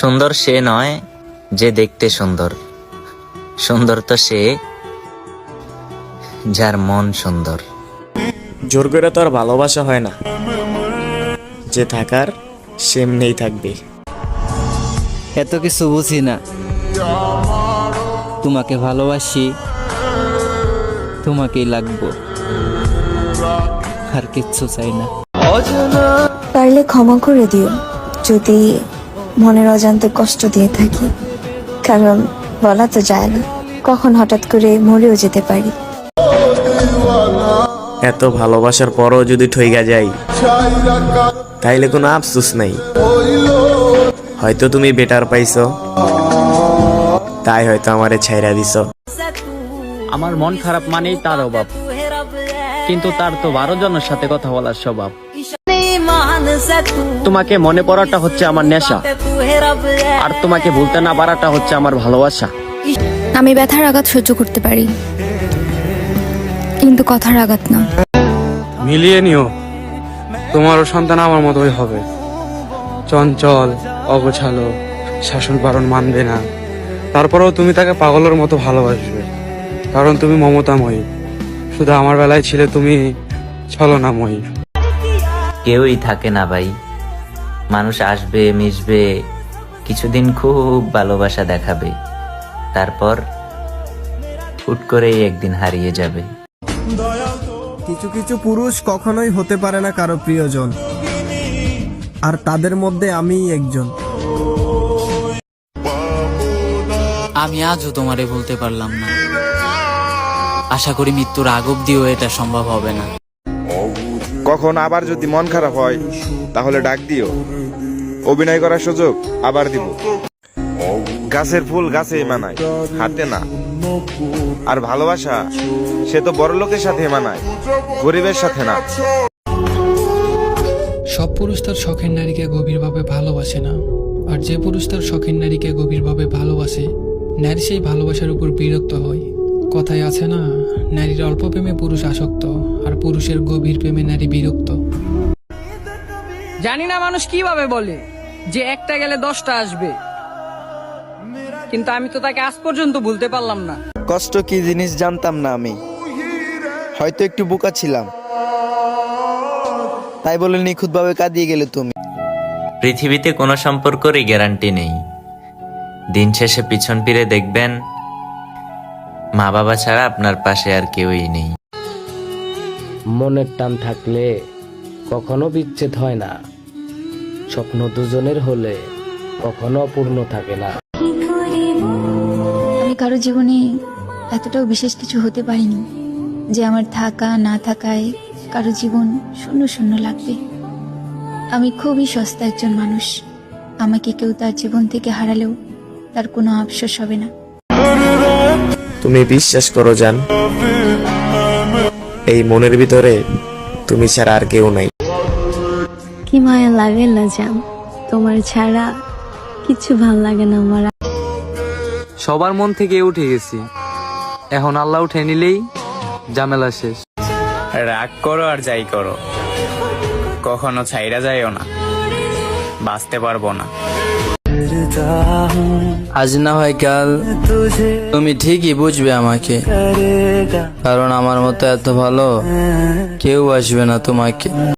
সুন্দর সে নয় যে দেখতে সুন্দর। সুন্দর তো সে যার মন সুন্দর। জোর করে তো আর ভালোবাসা হয় না। যে থাকার সেমনেই থাকবে। এত কিছু বুঝি না। তোমাকে ভালোবাসি তোমাকেই লাগবো। আর কিচ্ছু চাই না। পারলে ক্ষমা করে দিও। যদি মনের অজান্তে কষ্ট দিয়ে থাকি। কারণ বলা তো যায় না কখন হঠাৎ করে মরেও যেতে পারি। এত ভালোবাসার পরও যদি ঠইগা যাই তাইলে কোনো আফসোস নাই। হয়তো তুমি বেটার পাইছো তাই হয়তো আমারে ছাইরা দিছো। আমার মন খারাপ মানেই তার অভাব কিন্তু তার তো বারো জনের সাথে কথা বলার স্বভাব। তোমাকে মনে পড়াটা হচ্ছে আমার নেশা। আর তোমাকে ভুলতে না পারাটা হচ্ছে আমার ভালোবাসা। আমি ব্যথার আঘাত সহ্য করতে পারি। কিন্তু কথার আঘাত না। মিলিয়ে নিও। তোমারও সন্তান আমার মতোই হবে। চঞ্চল অগোছালো শাসন পালন মানবে না। তারপরেও তুমি তাকে পাগলের মতো ভালোবাসবে। কারণ তুমি মমতাময়ী। শুধু আমার বেলায় ছিলে তুমি ছলনাময়ী কেউই থাকে না ভাই। মানুষ আসবে মিশবে কিছুদিন খুব ভালোবাসা দেখাবে। তারপর হুট করেই একদিন হারিয়ে যাবে। কিছু কিছু পুরুষ কখনোই হতে পারে না কারও প্রিয়জন। আর তাদের মধ্যে আমিই একজন। আমি আজও তোমারে বলতে পারলাম না। আশা করি মৃত্যুর আগ অব্দিও এটা সম্ভব হবে না। কখন আবার যদি মন খারাপ হয় তাহলে ডাক দিও। অভিনয় করার সুযোগ আবার দিব। গাছের ফুল গাছেই মানায় হাতে না। আর ভালোবাসা সে তো বড় লোকের সাথে মানায় গরিবের সাথে না। সব পুরুষ তার শখের নারীকে গভীরভাবে ভালোবাসে না। আর যে পুরুষ তার শখের নারীকে গভীরভাবে ভালোবাসে নারী সেই ভালোবাসার উপর বিরক্ত হয়। কথায় আছে না নারীর অল্প প্রেমে পুরুষ আসক্ত আর পুরুষের গভীর প্রেমে নারী বিরক্ত। জানি না মানুষ কীভাবে বলে যে একটা গেলে দশটা আসবে কিন্তু আমি তো তাকে আজ পর্যন্ত ভুলতে পারলাম না। কষ্ট কি জিনিস জানতাম না আমি। হয়তো একটু বোকা ছিলাম। তাই বলে নিখুঁতভাবে কাঁদিয়ে গেলে তুমি। পৃথিবীতে কোনো সম্পর্কেরই গ্যারান্টি নেই। দিন শেষে পিছন ফিরে দেখবেন মা বাবা ছাড়া আপনার পাশে আর কেউই নেই। মনের টান থাকলে কখনো বিচ্ছেদ হয় না। স্বপ্ন দুজনের হলে কখনো অপূর্ণ থাকে না। আমি কারও জীবনে এতটাও বিশেষ কিছু হতে পারিনি যে আমার থাকা না থাকায় কারও জীবন শূন্য শূন্য লাগবে। আমি খুবই সস্তা একজন মানুষ। আমাকে কেউ তার জীবন থেকে হারালেও তার কোনো আফসোস হবে না। তুমি বিশ্বাস করো জান। এই মনের ভিতরে তুমি ছাড়া আর কেউ নাই। কি মায়া লাগে না জান? তোমার ছাড়া কিছু ভালো লাগে না আমার। সবার মন থেকে উঠে গেছি। এখন আল্লাহ উঠে নিলেই ঝামেলা শেষ। রাগ করো আর যাই করো। কখনো ছাইরা যাইও না। বাঁচতে পারব না। আজ না হয় কাল। তুমি ঠিকই বুঝবে আমাকে। কারণ আমার মতো এত ভালো কেউ আসবে না তোমাকে।